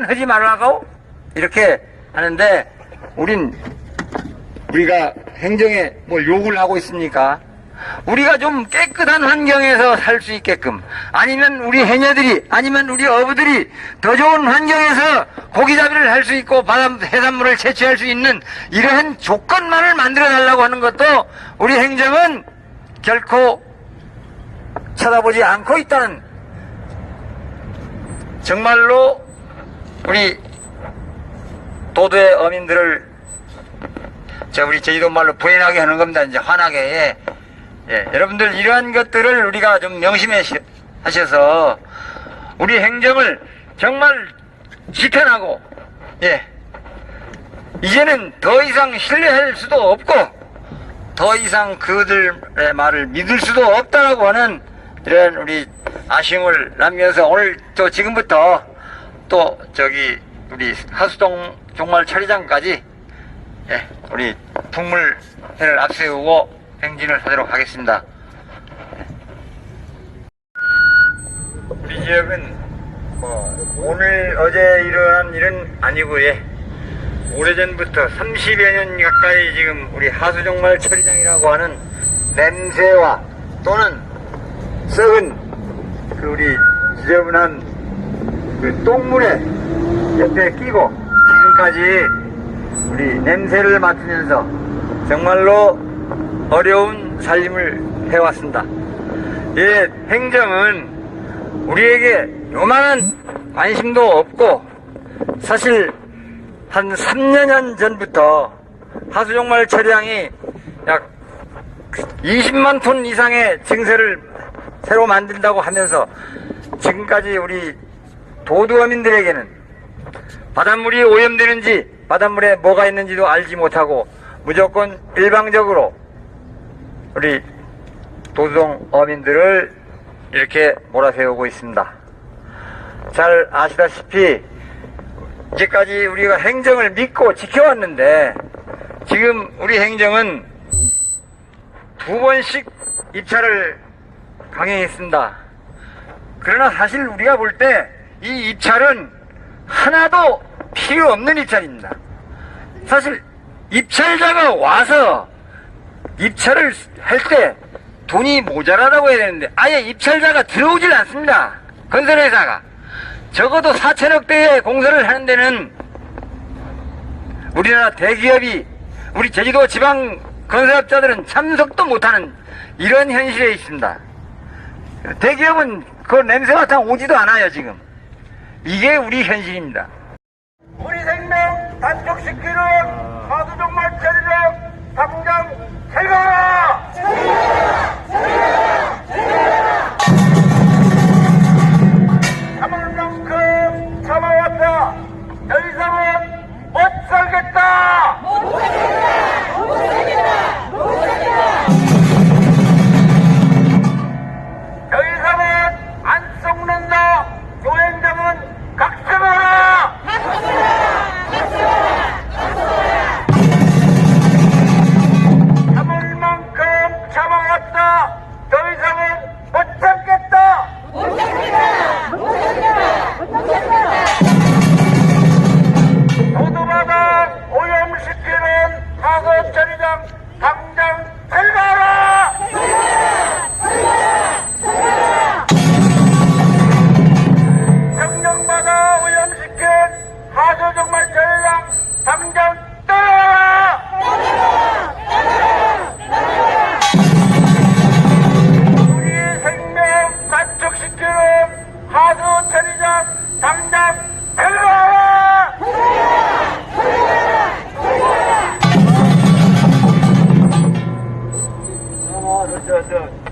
하지 말라고 이렇게 하는데 우린 우리가 행정에 뭘 요구를 하고 있습니까? 우리가 좀 깨끗한 환경에서 살 수 있게끔 아니면 우리 해녀들이 아니면 우리 어부들이 더 좋은 환경에서 고기잡이를 할 수 있고 바다 해산물을 채취할 수 있는 이러한 조건만을 만들어 달라고 하는 것도 우리 행정은 결코 쳐다보지 않고 있다는 정말로 우리 도도의 어민들을 저 우리 제주도 말로 부인하게 하는 겁니다. 이제 화나게. 예. 예, 여러분들 이러한 것들을 우리가 좀 명심해 시- 하셔서 우리 행정을 정말 지탄하고 예. 이제는 더 이상 신뢰할 수도 없고 더 이상 그들의 말을 믿을 수도 없다라고 하는 이런 우리 아쉬움을 남겨서 오늘 또 지금부터 또 저기 우리 하수동 종말 처리장까지 예, 우리 풍물회를 앞세우고 행진을 하도록 하겠습니다. 우리 지역은 뭐 오늘 어제 일어난 일은 아니고 예. 오래전부터 30여 년 가까이 지금 우리 하수종말 처리장이라고 하는 냄새와 또는 썩은 그 우리 지저분한 그 똥물에 옆에 끼고 지금까지 우리 냄새를 맡으면서 정말로 어려운 삶을 해왔습니다. 예, 행정은 우리에게 요만한 관심도 없고 사실 한 3년 전부터 하수종말 처리장이 약 20만 톤 이상의 증세를 새로 만든다고 하면서 지금까지 우리 도두어민들에게는 바닷물이 오염되는지 바닷물에 뭐가 있는지도 알지 못하고 무조건 일방적으로 우리 도두동 어민들을 이렇게 몰아세우고 있습니다. 잘 아시다시피 이제까지 우리가 행정을 믿고 지켜왔는데 지금 우리 행정은 두 번씩 입찰을 강행했습니다. 그러나 사실 우리가 볼때 이 입찰은 하나도 필요 없는 입찰입니다. 사실 입찰자가 와서 입찰을 할 때 돈이 모자라다고 해야 되는데 아예 입찰자가 들어오질 않습니다. 건설회사가. 적어도 4천억대의 공사를 하는 데는 우리나라 대기업이 우리 제주도 지방 건설업자들은 참석도 못하는 이런 현실에 있습니다. 대기업은 그 냄새 맡아 오지도 않아요 지금. 이게 우리 현실입니다. 우리 생명 단축시키는 하수종말 처리력 당장 철거하라! 違う違う。